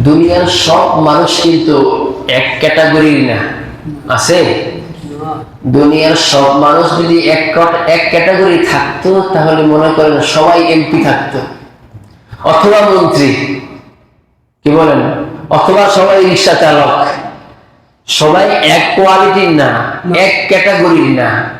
দুনিয়ার সব মানুষ কিন্তু এক ক্যাটাগরির না। আছে? দুনিয়ার সব মানুষ যদি এক এক ক্যাটাগরি থাকতো, তাহলে মনে করেন সবাই এমপি থাকতো। অথবা মন্ত্রী। কি বলেন? অথবা সবাই রিক্সা চালক। সবাই এক কোয়ালিটির না, এক ক্যাটাগরির না।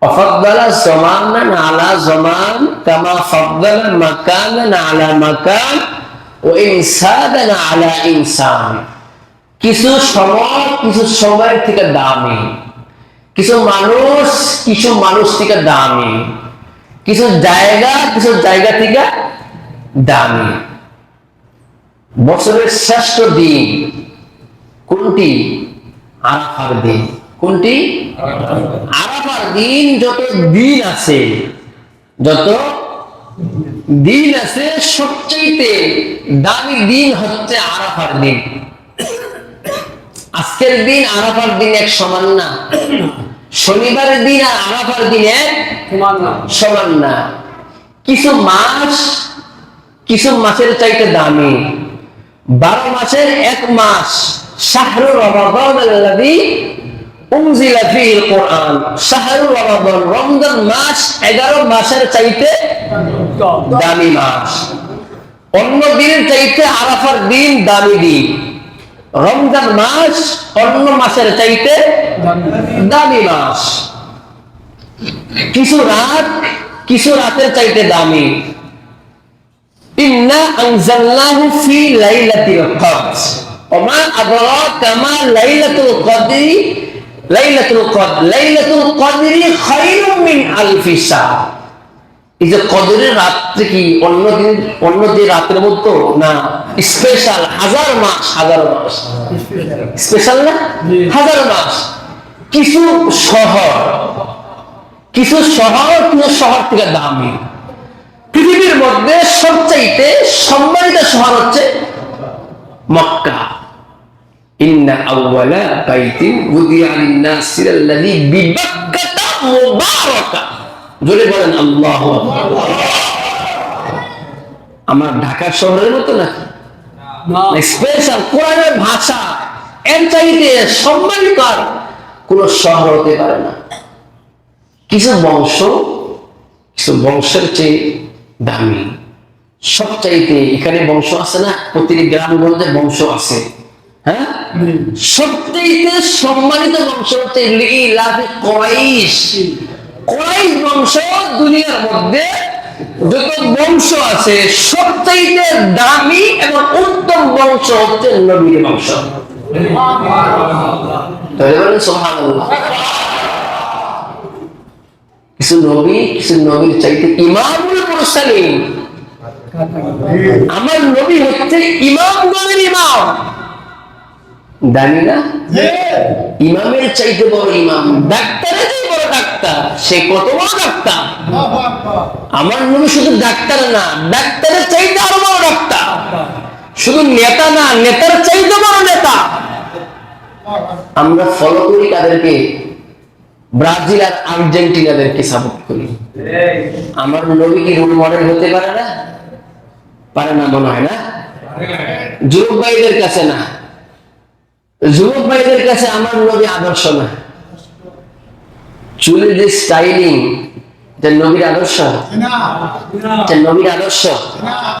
অফদ্দালা জমান আলা জমান, কামা ফদ্দালা মাকান আলা মাকান। ও ইনসান আলা ইনসান। কিছু সময়, কিছু সময়ের থেকে দামি। কিছু মানুষ কিছু মানুষ থেকে দামি। কিছু জায়গা কিছু জায়গা থেকে দামি। বছরের শ্রেষ্ঠ দিন কোনটি? আরাফার দিন। কোনটি? আরাফার দিন যত দিন আছে, যত দিন আছে সবচেয়ে দামি দিন হচ্ছে আরাফার দিন। আজকের দিন আরাফার দিন এক সমান না। শনিবারের দিন আর আরাফার দিন এক সমান না। কিছু মাস কিছু মাসের চাইতে দামি। বারো মাসের এক মাস শাহরু কোরআন। শাহরু রমাদান রমজান মাস 11 মাসের চাইতে দামি মাস। অন্য দিনের চাইতে আরাফার দিন দামি দিন। রমজান মাস অন্য মাসের চাইতে দামি মাস। কিছু রাত, কিছু রাতের চাইতে দামি। ইন্না আনজালনাহু ফি ওমা আদরাকা মা লাইলাতুল কদরি, লাইলাতুল কদর লাইলাতুল কদরি খায়রুম মিন আলফি এই যে কদরের রাত্রে কি? অন্য দিন, অন্য যে রাতের মতো না স্পেশাল হাজার মাস হাজার মাস। স্পেশাল না? হাজার মাস। কিছু শহর কিছু শহর কিছু শহর থেকে দামি। পৃথিবীর মধ্যে সবচাইতে সম্মানিত শহর হচ্ছে মক্কা। ইন্না আউওয়ালা বাইতিন উদিয়া লিন-নাসি বিবাক্কাতা মুবারাকা। জোরে বলেন আল্লাহু আমার ঢাকা শহরের মতো না। স্পেশাল কোরআনের ভাষা এর চাইতে সম্মানিত আর কোন শহর হতে পারে না। কিছু বংশ কিছু বংশের চেয়ে দামি। সবচাইতে এখানে বংশ আছে না? প্রতিটি গ্রামগঞ্জে বংশ আছে। হ্যাঁ? সবচাইতে সম্মানিত বংশ হচ্ছে কোরাইশ বংশ দুনিয়ার মধ্যে যত বংশ আছে দামি এবং উত্তম বংশ হচ্ছে নবীর বংশ। কিছু নবী, কিছু নবীর চাইতে ইমামুল মুরসালিন। আমার নবী হচ্ছে ইমামগণের ইমাম। জানি না ইমামের চাইতে বড় ইমাম। ডাক্তারের চাইতে বড় ডাক্তার। সে কত বড় ডাক্তার? আমার নবী শুধু ডাক্তার না ডাক্তারের চাইতে আরও বড় ডাক্তার। শুধু নেতা না নেতার চাইতে বড় নেতা। আমরা ফলো করি কাদেরকে? ব্রাজিল আর আর্জেন্টিনাদেরকে সাপোর্ট করি। আমার নবী কি রোল মডেল হতে পারে না? পারে না মনে হয় না? যুবক ভাইদের কাছে না। যুবক ভাইদের কাছে আমার নবী আদর্শ না। চুলের যে স্টাইলিং এটা নবীর আদর্শ? এটা নবীর আদর্শ?